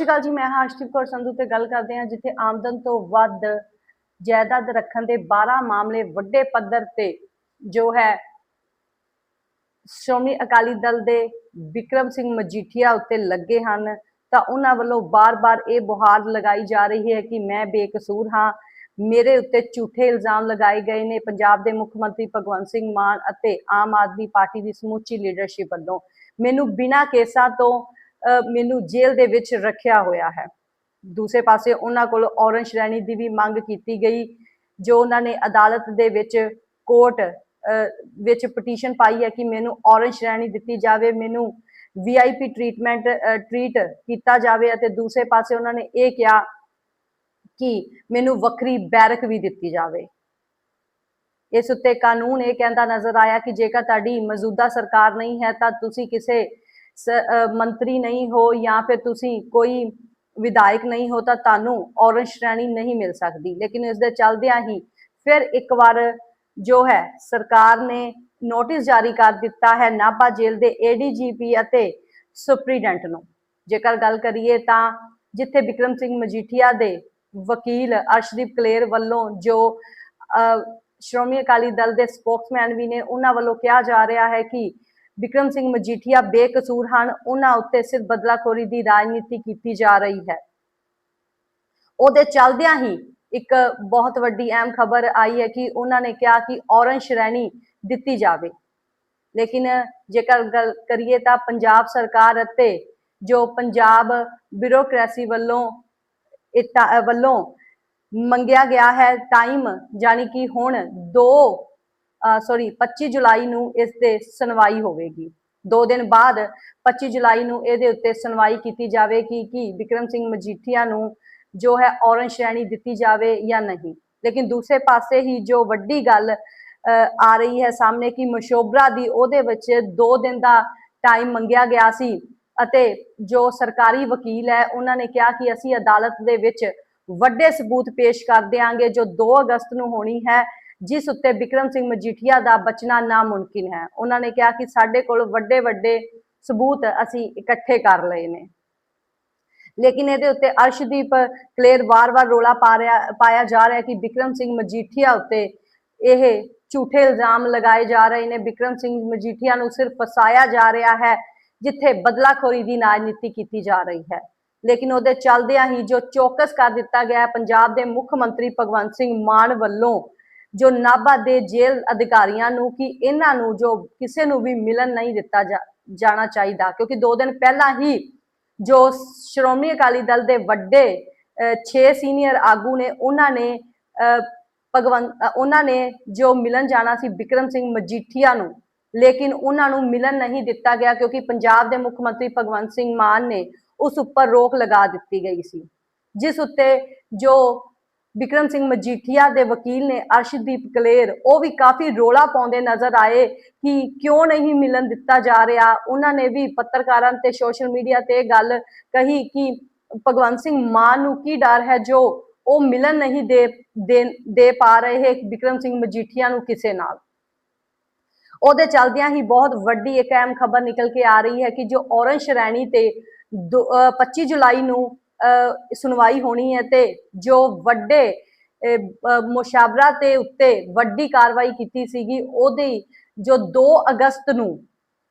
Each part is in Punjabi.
ਸ਼੍ਰੀ ਅਕਾਲ ਜੀ, ਮੈਂ ਹਾਂ ਅਰਸ਼ਦੀਪ ਕੌਰ ਸੰਧੂ ਤੇ ਗੱਲ ਕਰਦੇ ਹਾਂ ਜਿੱਥੇ ਆਮਦਨ ਤੋਂ ਵੱਧ ਜਾਇਦਾਦ ਰੱਖਣ ਦੇ 12 ਮਾਮਲੇ ਵੱਡੇ ਪੱਧਰ ਤੇ, ਜੋ ਹੈ ਸ਼੍ਰੋਮਣੀ ਅਕਾਲੀ ਦਲ ਦੇ ਵਿਕਰਮ ਸਿੰਘ ਮਜੀਠੀਆ ਉੱਤੇ ਲੱਗੇ ਹਨ। ਤਾਂ ਉਹਨਾਂ ਵੱਲੋਂ ਬਾਰ-ਬਾਰ ਇਹ ਬੁਹਾਰ ਲਗਾਈ ਜਾ ਰਹੀ ਹੈ ਕਿ ਮੈਂ ਬੇਕਸੂਰ ਹਾਂ। ਮੇਰੇ ਉੱਤੇ ਝੂਠੇ ਇਲਜ਼ਾਮ ਲਗਾਏ ਗਏ ਨੇ। ਪੰਜਾਬ ਦੇ ਮੁੱਖ ਮੰਤਰੀ ਭਗਵੰਤ ਸਿੰਘ ਮਾਨ ਅਤੇ ਆਮ ਆਦਮੀ ਪਾਰਟੀ ਦੀ ਸਮੁੱਚੀ ਲੀਡਰਸ਼ਿਪ ਵੱਲੋਂ। ਮੈਨੂੰ ਬਿਨਾਂ ਕੇਸਾਂ ਤੋਂ ਮੈਨੂੰ ਜੇਲ੍ਹ ਦੇ ਵਿੱਚ ਰੱਖਿਆ ਹੋਇਆ ਹੈ। ਦੂਸਰੇ ਪਾਸੇ ਉਹਨਾਂ ਕੋਲ ਔਰੰਜ ਸ਼੍ਰੇਣੀ ਦੀ ਵੀ ਮੰਗ ਕੀਤੀ ਗਈ, ਜੋ ਉਹਨਾਂ ਨੇ ਅਦਾਲਤ ਦੇ ਵਿੱਚ ਕੋਰਟ ਵਿੱਚ ਪਟੀਸ਼ਨ ਪਾਈ ਹੈ ਕਿ ਮੈਨੂੰ ਔਰੰਜ ਸ਼੍ਰੇਣੀ ਦਿੱਤੀ ਜਾਵੇ, ਮੈਨੂੰ ਵੀਆਈਪੀ ਟ੍ਰੀਟਮੈਂਟ ਟ੍ਰੀਟ ਕੀਤਾ ਜਾਵੇ ਅਤੇ ਦੂਸਰੇ ਪਾਸੇ ਉਹਨਾਂ ਨੇ ਇਹ ਕਿਹਾ ਕਿ ਮੈਨੂੰ ਵੱਖਰੀ ਬੈਰਕ ਵੀ ਦਿੱਤੀ ਜਾਵੇ। ਇਸ ਉੱਤੇ ਕਾਨੂੰਨ ਇਹ ਕਹਿੰਦਾ ਨਜ਼ਰ ਆਇਆ ਕਿ ਜੇਕਰ ਤੁਹਾਡੀ ਮੌਜੂਦਾ ਸਰਕਾਰ ਨਹੀਂ ਹੈ ਤਾਂ ਤੁਸੀਂ ਕਿਸੇ ਮੰਤਰੀ ਨਹੀਂ ਹੋ ਜਾਂ ਫਿਰ ਤੁਸੀਂ ਕੋਈ ਵਿਧਾਇਕ ਨਹੀਂ ਹੋ ਤਾਂ ਤੁਹਾਨੂੰ ਔਰੰਜ ਸ਼੍ਰੇਣੀ ਨਹੀਂ ਮਿਲ ਸਕਦੀ। ਲੇਕਿਨ ਇਸ ਦੇ ਚੱਲਦਿਆਂ ਹੀ ਫਿਰ ਇੱਕ ਵਾਰ ਜੋ ਹੈ ਸਰਕਾਰ ਨੇ ਨੋਟਿਸ ਜਾਰੀ ਕਰ ਦਿੱਤਾ ਹੈ ਨਾਭਾ ਜੇਲ੍ਹ ਦੇ ਏਡੀਜੀਪੀ ਅਤੇ ਸੁਪਰੀਡੈਂਟ ਨੂੰ। ਜੇਕਰ ਗੱਲ ਕਰੀਏ ਤਾਂ ਜਿੱਥੇ ਵਿਕਰਮ ਸਿੰਘ ਮਜੀਠੀਆ ਦੇ ਵਕੀਲ ਅਰਸ਼ਦੀਪ ਕਲੇਰ ਵੱਲੋਂ ਜੋ ਅਹ, ਸ਼੍ਰੋਮਣੀ ਅਕਾਲੀ ਦਲ ਦੇ ਸਪੋਕਸਮੈਨ ਵੀ ਨੇ ਉਹਨਾਂ ਵੱਲੋਂ ਕਿਹਾ ਜਾ ਰਿਹਾ ਹੈ ਕਿ ਵਿਕਰਮ ਸਿੰਘ ਮਜੀਠੀਆ ਬੇਕਸੂਰ ਹਨ। ਉਹਨਾਂ ਉੱਤੇ ਸਿਰਫ ਬਦਲਾਖੋਰੀ ਦੀ ਰਾਜਨੀਤੀ ਕੀਤੀ ਜਾ ਰਹੀ ਹੈ। ਉਹਦੇ ਚੱਲਦਿਆਂ ਹੀ ਇੱਕ ਬਹੁਤ ਵੱਡੀ ਅਹਿਮ ਖਬਰ ਆਈ ਹੈ ਕਿ ਉਹਨਾਂ ਨੇ ਕਿਹਾ ਕਿ ਔਰੰਜ ਸ਼੍ਰੇਣੀ ਦਿੱਤੀ ਜਾਵੇ। ਲੇਕਿਨ ਜੇਕਰ ਗੱਲ ਕਰੀਏ ਤਾਂ ਪੰਜਾਬ ਸਰਕਾਰ ਅਤੇ ਜੋ ਪੰਜਾਬ ਬਿਊਰੋਕ੍ਰੇਸੀ ਵੱਲੋਂ ਵੱਲੋਂ ਮੰਗਿਆ ਗਿਆ ਹੈ ਟਾਈਮ ਜਾਨੀ ਕਿ ਹੁਣ 2 ਸੌਰੀ 25 ਜੁਲਾਈ ਨੂੰ ਇਸ ਤੇ ਸੁਣਵਾਈ ਹੋਵੇਗੀ। ਦੋ ਦਿਨ ਬਾਅਦ 25 ਜੁਲਾਈ ਨੂੰ ਇਹਦੇ ਉੱਤੇ ਸੁਣਵਾਈ ਕੀਤੀ ਜਾਵੇਗੀ ਕਿ ਵਿਕਰਮ ਸਿੰਘ ਮਜੀਠੀਆ ਨੂੰ ਜੋ ਹੈ ਔਰੰਜ ਸ਼੍ਰੇਣੀ ਦਿੱਤੀ ਜਾਵੇ ਜਾਂ ਨਹੀਂ। ਲੇਕਿਨ ਦੂਸਰੇ ਪਾਸੇ ਹੀ ਜੋ ਵੱਡੀ ਗੱਲ ਆ ਰਹੀ ਹੈ ਸਾਹਮਣੇ ਕਿ ਮਸ਼ੋਬਰਾ ਦੀ ਉਹਦੇ ਵਿੱਚ 2 ਦਿਨ ਦਾ ਟਾਈਮ ਮੰਗਿਆ ਗਿਆ ਸੀ ਅਤੇ ਜੋ ਸਰਕਾਰੀ ਵਕੀਲ ਹੈ, ਉਹਨਾਂ ਨੇ ਕਿਹਾ ਕਿ ਅਸੀਂ ਅਦਾਲਤ ਦੇ ਵਿੱਚ ਵੱਡੇ ਸਬੂਤ ਪੇਸ਼ ਕਰ ਦਿਆਂਗੇ ਜੋ 2 ਅਗਸਤ ਨੂੰ ਹੋਣੀ ਹੈ। ਜਿਸ ਉੱਤੇ ਵਿਕਰਮ ਸਿੰਘ ਮਜੀਠੀਆ ਦਾ ਬਚਣਾ ਨਾਮੁਮਕਿਨ ਹੈ। ਉਹਨਾਂ ਨੇ ਕਿਹਾ ਕਿ ਸਾਡੇ ਕੋਲ ਵੱਡੇ ਵੱਡੇ ਸਬੂਤ ਅਸੀਂ ਇਕੱਠੇ ਕਰ ਲਏ ਨੇ। ਲੇਕਿਨ ਇਹਦੇ ਉੱਤੇ ਅਰਸ਼ਦੀਪ ਕਲੇਰ ਵਾਰ-ਵਾਰ ਰੋਲਾ ਪਾ ਰਿਹਾ, ਪਾਇਆ ਜਾ ਰਿਹਾ ਕਿ ਵਿਕਰਮ ਸਿੰਘ ਮਜੀਠੀਆ ਉੱਤੇ ਇਹ ਝੂਠੇ ਇਲਜ਼ਾਮ ਲਗਾਏ ਜਾ ਰਹੇ ਨੇ। ਵਿਕਰਮ ਸਿੰਘ ਮਜੀਠੀਆ ਨੂੰ ਸਿਰਫ ਫਸਾਇਆ ਜਾ ਰਿਹਾ ਹੈ, ਜਿੱਥੇ ਬਦਲਾਖੋਰੀ ਦੀ ਰਾਜਨੀਤੀ ਕੀਤੀ ਜਾ ਰਹੀ ਹੈ। ਲੇਕਿਨ ਉਹਦੇ ਚੱਲਦਿਆਂ ਹੀ ਜੋ ਚੌਕਸ ਕਰ ਦਿੱਤਾ ਗਿਆ ਹੈ, ਪੰਜਾਬ ਦੇ ਮੁੱਖ ਮੰਤਰੀ ਭਗਵੰਤ ਸਿੰਘ ਮਾਨ ਵੱਲੋਂ ਜੋ ਨਾਭਾ ਦੇ ਜੇਲ੍ਹ ਅਧਿਕਾਰੀਆਂ ਨੂੰ ਕਿ ਇਹਨਾਂ ਨੂੰ ਜੋ ਕਿਸੇ ਨੂੰ ਵੀ ਮਿਲਣ ਨਹੀਂ ਦਿੱਤਾ ਜਾਣਾ ਚਾਹੀਦਾ। ਕਿਉਂਕਿ 2 ਦਿਨ ਪਹਿਲਾਂ ਹੀ ਜੋ ਸ਼੍ਰੋਮਣੀ ਅਕਾਲੀ ਦਲ ਦੇ ਵੱਡੇ 6 ਸੀਨੀਅਰ ਆਗੂ ਨੇ ਉਹਨਾਂ ਨੇ ਅਹ, ਭਗਵੰਤ ਉਹਨਾਂ ਨੇ ਜੋ ਮਿਲਣ ਜਾਣਾ ਸੀ ਵਿਕਰਮ ਸਿੰਘ ਮਜੀਠੀਆ ਨੂੰ ਲੇਕਿਨ ਉਹਨਾਂ ਨੂੰ ਮਿਲਣ ਨਹੀਂ ਦਿੱਤਾ ਗਿਆ ਕਿਉਂਕਿ ਪੰਜਾਬ ਦੇ ਮੁੱਖ ਮੰਤਰੀ ਭਗਵੰਤ ਸਿੰਘ ਮਾਨ ਨੇ ਉਸ ਉੱਪਰ ਰੋਕ ਲਗਾ ਦਿੱਤੀ ਗਈ ਸੀ। ਜਿਸ ਉੱਤੇ ਜੋ ਵਿਕਰਮ ਸਿੰਘ ਮਜੀਠੀਆ ਦੇ ਵਕੀਲ ਨੇ ਅਰਸ਼ਦੀਪ ਕਲੇਰ, ਉਹ ਵੀ ਕਾਫੀ ਰੋਲਾ ਪਾਉਂਦੇ ਨਜ਼ਰ ਆਏ ਕਿ ਕਿਉਂ ਨਹੀਂ ਮਿਲਣ ਦਿੱਤਾ ਜਾ ਰਿਹਾ। ਉਹਨਾਂ ਨੇ ਵੀ ਪੱਤਰਕਾਰਾਂ ਤੇ ਸੋਸ਼ਲ ਮੀਡੀਆ ਤੇ ਗੱਲ ਕਹੀ ਕਿ ਭਗਵੰਤ ਸਿੰਘ ਮਾਨ ਨੂੰ ਕੀ ਡਰ ਹੈ ਜੋ ਉਹ ਮਿਲਣ ਨਹੀਂ ਦੇ, ਦੇ- ਪਾ ਰਹੇ ਹੈ ਵਿਕਰਮ ਸਿੰਘ ਮਜੀਠੀਆ ਨੂੰ ਕਿਸੇ ਨਾਲ। ਉਹਦੇ ਚਲਦਿਆਂ ਹੀ ਬਹੁਤ ਵੱਡੀ ਇੱਕ ਅਹਿਮ ਖਬਰ ਨਿਕਲ ਕੇ ਆ ਰਹੀ ਹੈ ਕਿ ਜੋ ਔਰੰਜ ਸ਼੍ਰੇਣੀ ਤੇ ਦੋ- ਅਹ 25 ਜੁਲਾਈ ਨੂੰ ਸੁਣਵਾਈ ਹੋਣੀ ਹੈ ਤੇ ਜੋ ਵੱਡੇ ਮੁਸ਼ਾਵਰਾ ਤੇ ਉੱਤੇ ਵੱਡੀ ਕਾਰਵਾਈ ਕੀਤੀ ਸੀਗੀ, ਉਹਦੀ ਜੋ 2 ਅਗਸਤ ਨੂੰ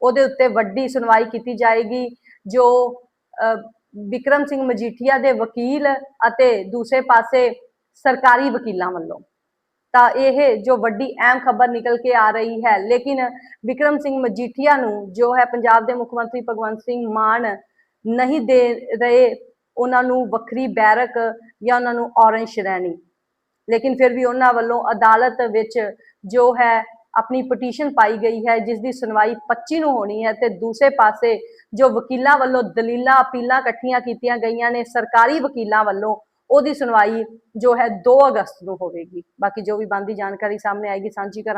ਉਹਦੇ ਉੱਤੇ ਵੱਡੀ ਸੁਣਵਾਈ ਕੀਤੀ ਜਾਏਗੀ, ਜੋ ਵਿਕਰਮ ਸਿੰਘ ਮਜੀਠੀਆ ਦੇ ਵਕੀਲ ਅਤੇ ਦੂਸਰੇ ਪਾਸੇ ਸਰਕਾਰੀ ਵਕੀਲਾਂ ਵੱਲੋਂ। ਤਾਂ ਇਹ ਜੋ ਵੱਡੀ ਅਹਿਮ ਖਬਰ ਨਿਕਲ ਕੇ ਆ ਰਹੀ ਹੈ, ਲੇਕਿਨ ਵਿਕਰਮ ਸਿੰਘ ਮਜੀਠੀਆ ਨੂੰ ਜੋ ਹੈ ਪੰਜਾਬ ਦੇ ਮੁੱਖ ਮੰਤਰੀ ਭਗਵੰਤ ਸਿੰਘ ਮਾਨ ਨਹੀਂ ਦੇ ਰਹੇ ਉਹਨਾਂ ਨੂੰ ਵੱਖਰੀ ਬੈਰਕ ਜਾਂ ਉਹਨਾਂ ਨੂੰ ਔਰੰਜ ਸ਼੍ਰੇਣੀ ਲੇਕਿਨ ਫਿਰ ਵੀ ਉਹਨਾਂ ਵੱਲੋਂ ਅਦਾਲਤ ਵਿੱਚ ਜੋ ਹੈ, ਆਪਣੀ ਪਟੀਸ਼ਨ ਪਾਈ ਗਈ ਹੈ ਜਿਸ ਦੀ ਸੁਣਵਾਈ 25 ਨੂੰ ਹੋਣੀ ਹੈ ਤੇ ਦੂਸਰੇ ਪਾਸੇ ਜੋ ਵਕੀਲਾਂ ਵੱਲੋਂ ਦਲੀਲਾਂ ਅਪੀਲਾਂ ਇਕੱਠੀਆਂ ਕੀਤੀਆਂ ਗਈਆਂ ਨੇ, ਸਰਕਾਰੀ ਵਕੀਲਾਂ ਵੱਲੋਂ ਉਹਦੀ ਸੁਣਵਾਈ ਜੋ ਹੈ 2 ਅਗਸਤ ਨੂੰ ਹੋਵੇਗੀ। ਬਾਕੀ ਜੋ ਵੀ ਬੰਦੀ ਜਾਣਕਾਰੀ ਸਾਹਮਣੇ ਆਏਗੀ, ਸਾਂਝੀ ਕਰਾਂ